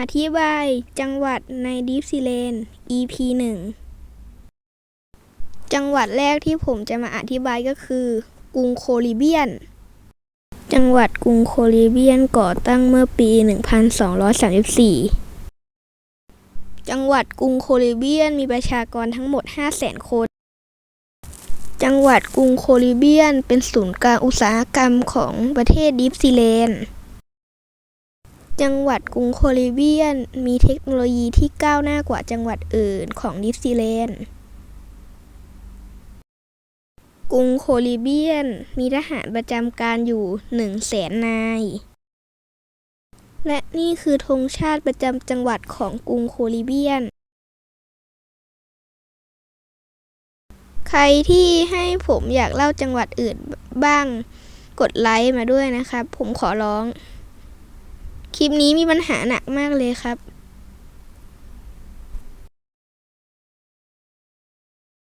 อธิบายจังหวัดในดิฟซีแลน EP 1 จังหวัดแรกที่ผมจะมาอธิบายก็คือ กรุงโคลิเบียน จังหวัดกรุงโคลิเบียนก่อตั้งเมื่อปี 1234 จังหวัดกรุงโคลิเบียนมีประชากรทั้งหมด 500,000 คน จังหวัดกรุงโคลิเบียนเป็นศูนย์กลางอุตสาหกรรมของประเทศดิฟซีแลนด์ จังหวัดกรุงโคลิเบียน มีเทคโนโลยีที่ก้าวหน้ากว่าจังหวัดอื่นของนิวซีแลนด์กรุงโคลิเบียน มีทหารประจำการอยู่หนึ่งแสนนาย และนี่คือธงชาติประจำจังหวัดของกรุงโคลิเบียน ใครที่ให้ผมอยากเล่าจังหวัดอื่นบ้าง กดไลค์มาด้วยนะครับ ผมขอร้อง ลิปนี้มีปัญหาหนักมากเลยครับ